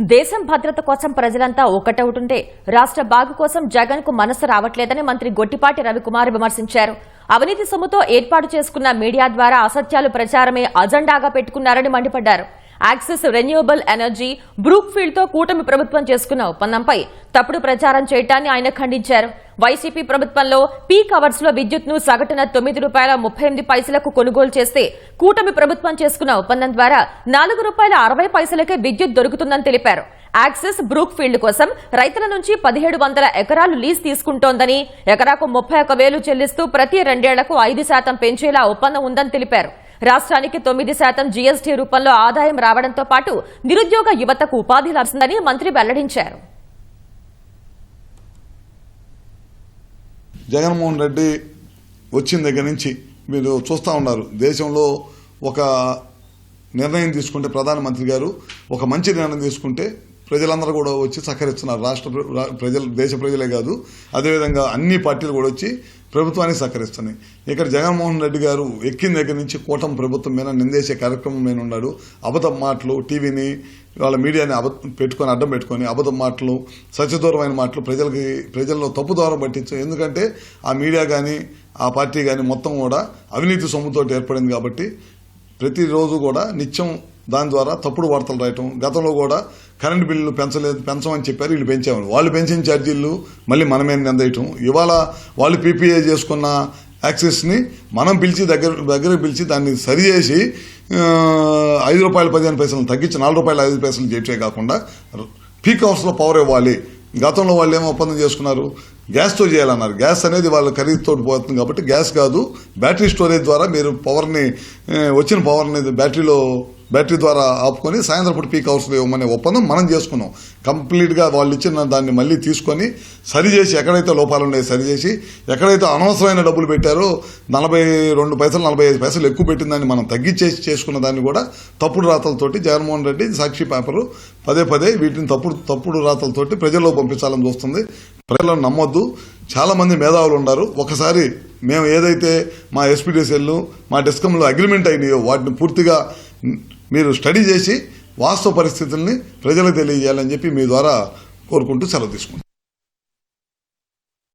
దేశం భద్రత కోసం ప్రజలంతా ఒకటవుతుంటే రాష్ట్ర బాగు కోసం జగన్కు మనసు రావట్లేదని మంత్రి గొట్టిపాటి రవికుమార్ విమర్శించారు. అవినీతి సొమ్ముతో ఏర్పాటు చేసుకున్న మీడియా ద్వారా అసత్యాలు ప్రచారమే అజెండాగా పెట్టుకున్నారని మండిపడ్డారు. యాక్సిస్ రెన్యూవబుల్ ఎనర్జీ బ్రూక్ఫీల్డ్తో కూటమి ప్రభుత్వం చేసుకున్న ఒప్పందంపై తప్పుడు ప్రచారం చేయటాన్ని ఆయన ఖండించారు. వైసీపీ ప్రభుత్వంలో పీక్ అవర్స్లో విద్యుత్ను సగటున తొమ్మిది రూపాయల ముప్పై ఎనిమిది పైసలకు కొనుగోలు చేస్తే కూటమి ప్రభుత్వం చేసుకున్న ఒప్పందం ద్వారా నాలుగు రూపాయల అరవై పైసలకే విద్యుత్ దొరుకుతుందని తెలిపారు. యాక్సిస్ బ్రూక్ ఫీల్డ్ కోసం రైతుల నుంచి పదిహేడు వందల ఎకరాలు లీజ్ తీసుకుంటోందని ఎకరాకు ముప్పై ఒక వేలు చెల్లిస్తూ ప్రతి రెండేళ్ళకు ఐదు శాతం పెంచేలా ఒప్పందం ఉందని తెలిపారు. రాష్ట్రానికి తొమ్మిది శాతం జీఎస్టీ రూపంలో ఆదాయం రావడంతో పాటు నిరుద్యోగ యువతకు ఉపాధి లభిస్తుందని మంత్రి వెల్లడించారు. జగన్మోహన్ రెడ్డి వచ్చిన దగ్గర నుంచి మీరు చూస్తూ ఉన్నారు. దేశంలో ఒక నిర్ణయం తీసుకుంటే ప్రధానమంత్రి గారు ఒక మంచి నిర్ణయం తీసుకుంటే ప్రజలందరూ కూడా వచ్చి సహకరిస్తున్నారు. రాష్ట్ర ప్ర- ప్రజలు దేశ ప్రజలే కాదు. అదేవిధంగా అన్ని పార్టీలు కూడా వచ్చి ప్రభుత్వానికి సహకరిస్తున్నాయి. ఇక్కడ జగన్మోహన్ రెడ్డి గారు ఎక్కిన దగ్గర నుంచి కూటమి ప్రభుత్వం మీద నిందేసే కార్యక్రమం మీద ఉన్నాడు. అబద్ధ మాటలు టీవీని వాళ్ళ మీడియాని అబ పెట్టుకొని అడ్డం పెట్టుకొని అబద్ధ మాటలు సత్యదూరమైన మాటలు ప్రజలకి ప్రజల్లో తప్పు ద్వారా పట్టించు ఎందుకంటే ఆ మీడియా కానీ ఆ పార్టీ కానీ మొత్తం కూడా అవినీతి సొమ్ముతో ఏర్పడింది కాబట్టి ప్రతిరోజు కూడా నిత్యం దాని ద్వారా తప్పుడు వార్తలు రాయటం గతంలో కూడా కరెంటు బిల్లులు పెంచలేదు పెంచమని చెప్పారు వీళ్ళు పెంచామని వాళ్ళు పెంచిన ఛార్జీలు మళ్ళీ మనమే నిందేయటం. ఇవాళ వాళ్ళు పీపీఏ చేసుకున్న యాక్సెస్ని మనం పిలిచి దగ్గర దగ్గరకు పిలిచి దాన్ని సరిచేసి ఐదు రూపాయల పదిహేను పైసలు తగ్గించి నాలుగు రూపాయల ఐదు పైసలు చేయటమే కాకుండా పీక్ హౌస్లో పవర్ ఇవ్వాలి. గతంలో వాళ్ళు ఏమో ఒప్పందం చేసుకున్నారు? గ్యాస్తో చేయాలన్నారు. గ్యాస్ అనేది వాళ్ళ ఖరీదుతో పోతుంది కాబట్టి గ్యాస్ కాదు బ్యాటరీ స్టోరేజ్ ద్వారా మీరు పవర్ని వచ్చిన పవర్ని బ్యాటరీలో బ్యాటరీ ద్వారా ఆపుకొని సాయంత్రం పూట పీక్ అవర్స్లో ఇవ్వమనే ఒప్పందం మనం చేసుకున్నాం. కంప్లీట్గా వాళ్ళు ఇచ్చిన దాన్ని మళ్ళీ తీసుకొని సరిచేసి ఎక్కడైతే లోపాలు ఉన్నాయో సరిచేసి ఎక్కడైతే అనవసరమైన డబ్బులు పెట్టారో నలభై రెండు పైసలు నలభై ఐదు పైసలు ఎక్కువ పెట్టిందని మనం తగ్గించేసి చేసుకున్న దాన్ని కూడా తప్పుడు రాతలతోటి జగన్మోహన్ రెడ్డి సాక్షి పేపరు పదే పదే వీటిని తప్పుడు తప్పుడు రాతలతోటి ప్రజల్లో పంపించాలని చూస్తుంది. ప్రజలను నమ్మొద్దు. చాలామంది మేధావులు ఉన్నారు ఒకసారి మేము ఏదైతే మా ఎస్పీడీసీఎల్ మా డిస్కంలో అగ్రిమెంట్ అయినాయో వాటిని పూర్తిగా మీరు స్టడీ చేసి వాస్తవ పరిస్థితుల్ని ప్రజలకు తెలియజేయాలని చెప్పి మీ ద్వారా కోరుకుంటూ సెలవు తీసుకుంటాం